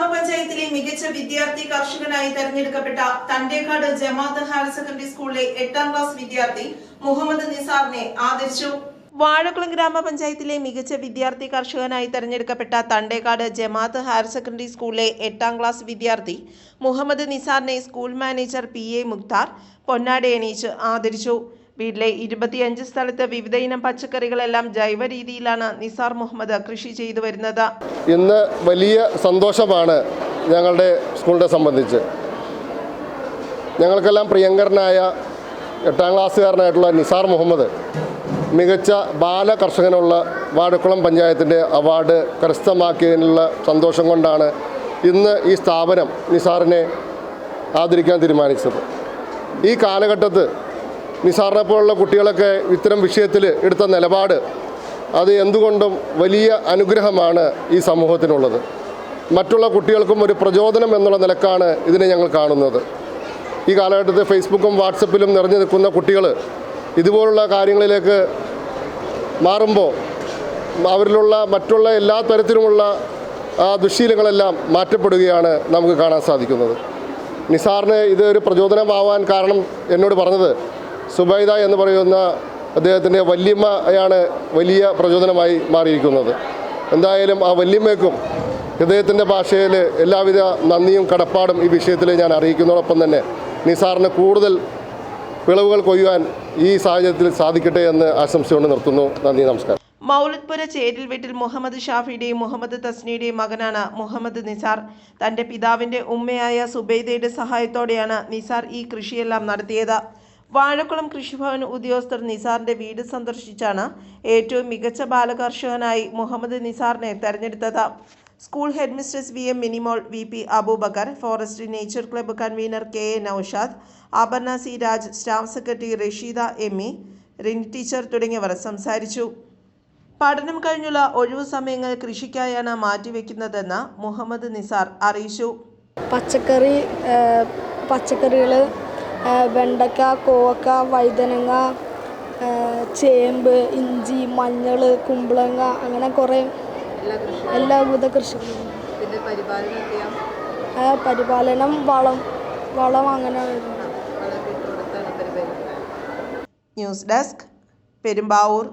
ഗ്രാമപഞ്ചായത്തിലെ മികച്ച വിദ്യാർത്ഥി കർഷകനായി തെരഞ്ഞെടുക്കപ്പെട്ട തണ്ടേക്കാട് ജമാഅത്ത് ഹയർ സെക്കൻഡറി സ്കൂളിലെ എട്ടാം ക്ലാസ് വിദ്യാർത്ഥി മുഹമ്മദ് നിസാറിനെ ആദരിച്ചു. വാഴക്കുളം ഗ്രാമപഞ്ചായത്തിലെ മികച്ച വിദ്യാർത്ഥി കർഷകനായി തെരഞ്ഞെടുക്കപ്പെട്ട തണ്ടേക്കാട് ജമാഅത്ത് ഹയർ സെക്കൻഡറി സ്കൂളിലെ എട്ടാം ക്ലാസ് വിദ്യാർത്ഥി Muhammad നിസാറിനെ school manager P A Mukhtar പൊന്നാടെ എണീച്ച് ആദരിച്ചു. വീട്ടിലെ ഇരുപത്തിയഞ്ച് സ്ഥലത്ത് വിവിധ ഇനം പച്ചക്കറികളെല്ലാം ജൈവ രീതിയിലാണ് നിസാർ മുഹമ്മദ് കൃഷി ചെയ്തു വരുന്നത്. ഇന്ന് വലിയ സന്തോഷമാണ് ഞങ്ങളുടെ സ്കൂളിനെ സംബന്ധിച്ച്. ഞങ്ങൾക്കെല്ലാം പ്രിയങ്കരനായ എട്ടാം ക്ലാസ്സുകാരനായിട്ടുള്ള നിസാർ മുഹമ്മദ് മികച്ച ബാല കർഷകനുള്ള വാഴക്കുളം പഞ്ചായത്തിന്റെ അവാർഡ് കരസ്ഥമാക്കിയതിനുള്ള സന്തോഷം കൊണ്ടാണ് ഇന്ന് ഈ സ്ഥാപനം നിസാറിനെ ആദരിക്കാൻ തീരുമാനിച്ചത്. ഈ കാലഘട്ടത്ത് നിസാറിനെ പോലുള്ള കുട്ടികളൊക്കെ ഇത്തരം വിഷയത്തിൽ എടുത്ത നിലപാട് അത് എന്തുകൊണ്ടും വലിയ അനുഗ്രഹമാണ് ഈ സമൂഹത്തിനുള്ളത്. മറ്റുള്ള കുട്ടികൾക്കും ഒരു പ്രചോദനം എന്നുള്ള നിലക്കാണ് ഇതിനെ ഞങ്ങൾ കാണുന്നത്. ഈ കാലഘട്ടത്തിൽ ഫേസ്ബുക്കും വാട്സപ്പിലും നിറഞ്ഞു നിൽക്കുന്ന കുട്ടികൾ ഇതുപോലുള്ള കാര്യങ്ങളിലേക്ക് മാറുമ്പോൾ അവരിലുള്ള മറ്റുള്ള എല്ലാ തരത്തിലുമുള്ള ആ ദുശ്ശീലങ്ങളെല്ലാം മാറ്റപ്പെടുകയാണ് നമുക്ക് കാണാൻ സാധിക്കുന്നത്. നിസാറിന് ഇത് ഒരു പ്രചോദനമാവാൻ കാരണം എന്നോട് പറഞ്ഞത് സുബൈദ എന്ന് പറയുന്ന അദ്ദേഹത്തിന്റെ വല്യമ്മയാണ് വലിയ പ്രചോദനമായി മാറിയിരിക്കുന്നത്. എന്തായാലും ആ വല്യമ്മയ്ക്കും ഹൃദയത്തിന്റെ ഭാഷയിൽ എല്ലാവിധ നന്ദിയും കടപ്പാടും ഈ വിഷയത്തിൽ ഞാൻ അറിയിക്കുന്നതോടൊപ്പം തന്നെ നിസാറിന് കൂടുതൽ വിളവുകൾ കൊയ്യുവാൻ ഈ സാഹചര്യത്തിൽ സാധിക്കട്ടെ എന്ന് ആശംസയോട് നിർത്തുന്നു. നന്ദി നമസ്കാരം. മൗലത്പുര ചേരിൽ വീട്ടിൽ മുഹമ്മദ് ഷാഫിയുടെയും മുഹമ്മദ് തസ്നിയുടെയും മകനാണ് മുഹമ്മദ് നിസാർ. തന്റെ പിതാവിന്റെ ഉമ്മയായ സുബൈദയുടെ സഹായത്തോടെയാണ് നിസാർ ഈ കൃഷിയെല്ലാം നടത്തിയത്. വാഴക്കുളം കൃഷിഭവൻ ഉദ്യോഗസ്ഥർ നിസാറിന്റെ വീട് സന്ദർശിച്ചാണ് ഏറ്റവും മികച്ച ബാലകർഷകനായി മുഹമ്മദ് നിസാറിനെ തെരഞ്ഞെടുത്തത്. School headmistress V M Minimol V P Abubakar forest nature club convener K A Naushad Aparna C Raj staff secretary Rasheeda M E Rin teacher തുടങ്ങിയവർ സംസാരിച്ചു. പഠനം കഴിഞ്ഞുള്ള ഒഴിവു സമയങ്ങൾ കൃഷിക്കായാണ് മാറ്റിവെക്കുന്നതെന്ന് മുഹമ്മദ് നിസാർ അറിയിച്ചു. പച്ചക്കറി പച്ചക്കറികൾ വെണ്ടക്ക കോവക്ക വഴുതനങ്ങ ചേമ്പ് ഇഞ്ചി മഞ്ഞൾ കുമ്പളങ്ങ അങ്ങനെ കുറേ എല്ലാവിധ കൃഷികളും പരിപാലനം വളം വളം അങ്ങനെ ന്യൂസ് ഡെസ്ക് പെരുമ്പാവൂർ.